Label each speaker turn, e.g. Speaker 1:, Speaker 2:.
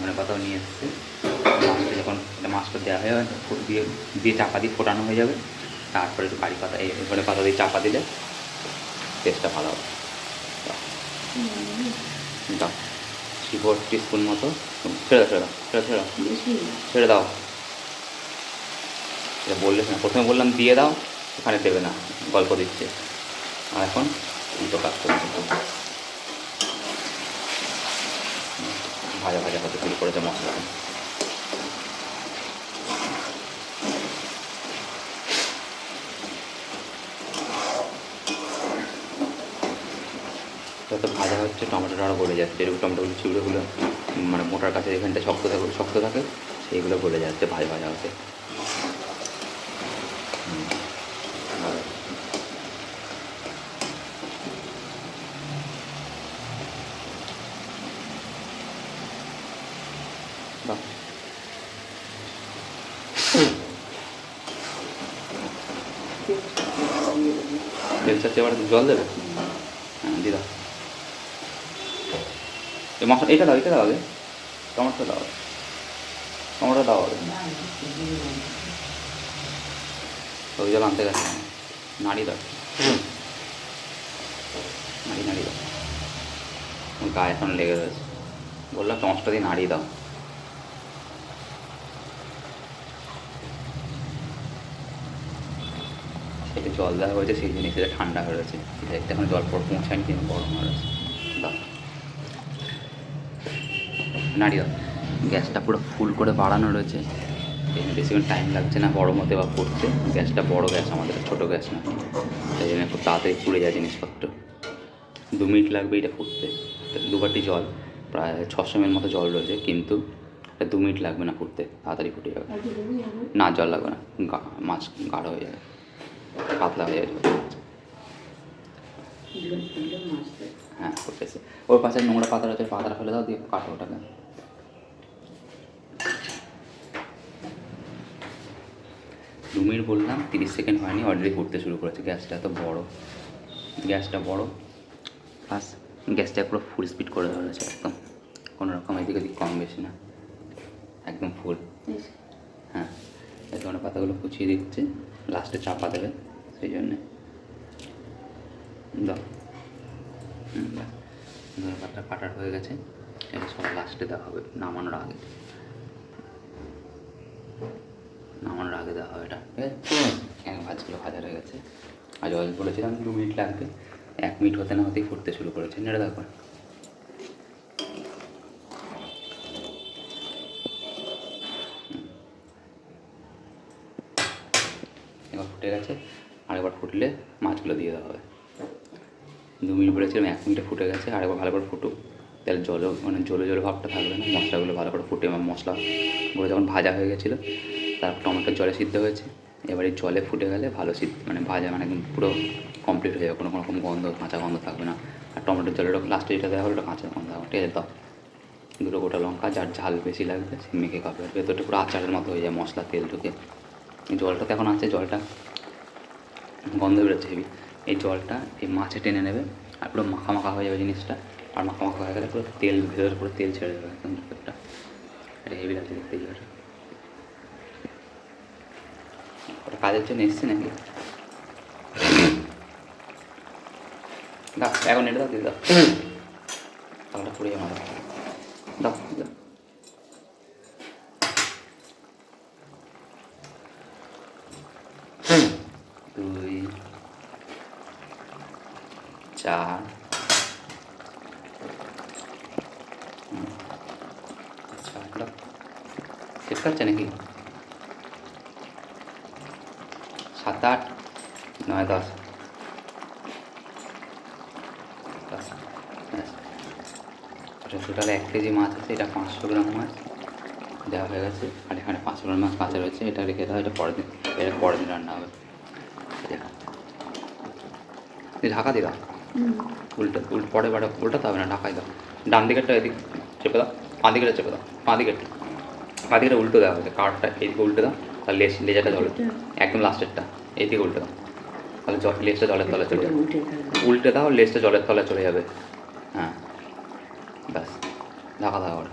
Speaker 1: ধনে পাতাও নিয়ে এসছে। লাস্টে যখন মাছটা দেওয়া হয়ে যাবে দিয়ে দিয়ে চাপা দিয়ে ফোটানো হয়ে যাবে। তারপরে একটু কারি পাতা এই ধনে পাতা দিয়ে চাপা দিলে টেস্টটা ভালো হবে। দাও। থ্রি ফোর টিস্পুন মতো। ছেড়ে দাও ছেড়ে দাও ছেড়ে ছেড়ে দাও। ছেড়ে দাও। এটা বললে না প্রথমে বললাম দিয়ে দাও ওখানে দেবে না গল্প দিচ্ছে। আর এখন দুটো কাজ করছে। ভাজা ভাজা হতে শুরু করেছে মশলা। যত ভাজা হচ্ছে টমেটোটা আরও গলে যাচ্ছে। যেরকম টমেটোগুলো চিউড়োগুলো মানে মোটার কাছে যেখানটা শক্ত থাকে শক্ত থাকে, সেইগুলো গলে যাচ্ছে, ভাজা ভাজা হতে বাহ তেল এবার জল দেবে হ্যাঁ দিয়ে দাও এই মশলা এটা দাও এটা দাও আগে টমেটো দাও টমেটো দাও আগে ওই জল আনতে গেছে নাড়ি দাও নাড়ি নাড়ি দাও গায়ে এখন লেগে রয়েছে বললাম চামচটা দিয়ে নাড়িয়ে দাও সেটা জল দেওয়া হয়েছে সেই জিনিস এটা ঠান্ডা হয়ে রয়েছে এটা এখন জল পর পৌঁছায়নি কিন্তু গরম হয়ে রয়েছে। নাড়ি গ্যাসটা পুরো ফুল করে বাড়ানো রয়েছে। এই জন্য বেশিক্ষণ টাইম লাগছে না গরম হতে বা ফুটছে গ্যাসটা বড় গ্যাস আমাদের ছোটো গ্যাস না। তাই জন্য খুব তাড়াতাড়ি পুড়ে যায় জিনিসপত্র। দু মিনিট লাগবে এটা ফুটতে। তো দু বাটি জল প্রায় ছশো এমএল মতো জল রয়েছে কিন্তু এটা দু মিনিট লাগবে না ফুটতে তাড়াতাড়ি ফুটে যাবে? না জল লাগবে না। গা- মাছ গাঢ় হয়ে যাবে। পাতলা হয়ে
Speaker 2: দেয়।
Speaker 1: হ্যাঁ ফুটেছে ওর পাশে নোংরা পাতা রয়েছে পাতাটা ফেলে দাও দিয়ে কাটো ওটাকে। দু মিনিট বললাম তিরিশ সেকেন্ড হয়নি অলরেডি ফুটতে শুরু করেছে। গ্যাসটা এত বড়। গ্যাসটা বড়। প্লাস গ্যাসটা পুরো ফুল স্পিড করে দেওয়া হয়েছে একদম। কোনো রকম এদিক ওদিক কম বেশি না। একদম ফুল হ্যাঁ। এই ধরনের পাতাগুলো কুচিয়ে দিচ্ছে লাস্টে চাপা দেবে, সেই জন্যে। দাও। পাতাটা কাটার হয়ে গেছে। এটা সব লাস্টে দেওয়া হবে, নামানোর আগে। নামানোর আগে দেওয়া হবে এটা। এক ভাজগুলো ভাজা হয়ে গেছে। আর জল বলেছিলাম দু মিনিট লাগবে। এক মিনিট হতে না হতেই ফুটতে শুরু করেছে। নেড়ে দেখো এবার ফুটে গেছে, আরেকবার ফুটলে মাছগুলো দিয়ে দেওয়া হবে। দু মিনিট বলেছিলাম এক মিনিটে ফুটে গেছে, আরেকবার ভালো করে ফুটুক। তাহলে জলও মানে জলে জলে ভাবটা থাকবে না, মশলাগুলো ভালো করে ফুটে এবং মশলাগুলো যখন ভাজা হয়ে গেছিল, তারপর টমেটোর জলে সিদ্ধ হয়েছে। এবার জলে ফুটে গেলে ভালো সিদ্ধ মানে ভাজা মানে একদম পুরো কমপ্লিট হয়ে যাবে, কোনো কোনো রকম গন্ধ, কাঁচা গন্ধ থাকবে না। আর টমেটোর জলের লাস্টে যেটা দেওয়া হলো, ওটা কাঁচা গন্ধ থাকবে, ঠিক আছে? দাও। দুটো গোটা লঙ্কা, যার ঝাল বেশি লাগবে, সে মেখে খাবে। ভেতরটা পুরো আচারের মতো হয়ে যায়, মশলা, তেল ঢুকে। জলটা তো এখন আছে, জলটা গন্ধ বেরোচ্ছে হেবি। এই জলটা এই মাছে টেনে নেবে আর পুরো মাখা মাখা হয়ে যাবে জিনিসটা। আর মাখা মাখা হয়ে গেলে পুরো তেল, ভেতরে পুরো তেল ছেড়ে দেবে একদম একটা এটা হেভি লাগছে দেখতে জায়গাটা ওটা কাজের জন্য এসছে নাকি? দাও, এখন এটা দাও, দিয়ে দাও তাহলে পুড়ে যাবে মাথা দাও দাও দুই চার দাও সেট করছে নাকি সাত আট নয় দশ টোটাল এক কেজি মাছ আছে এটা পাঁচশো গ্রাম মাছ দেওয়া হয়ে গেছে আর এখানে পাঁচশো গ্রাম মাছ কাঁচা রয়েছে এটা রেখে দেওয়া এটা পরের দিন এটা পরের দিন রান্না হবে এটা। ঢাকা
Speaker 2: হুম।
Speaker 1: উল্টো উল্টো পরে বাটা উল্টাতে হবে না ঢাকাই দাও। ডান দিকেরটা এদিক চেপে দাও পা দিকেরটা চেপে দাও পা দিকেরটা পা দিকেরটা উল্টো দেওয়া হয়েছে কাঠটা এইদিকে উল্টে দাও তাহলে লেজ লেজাটা জলে। একদম লাস্টেরটা এইদিকে উল্টে দাও। তাহলে জল লেজটা জলের তলে চলে যাবে। উল্টে দাও লেজটা জলের তলায় চলে যাবে। হ্যাঁ ব্যাস ঢাকা দাও আবার।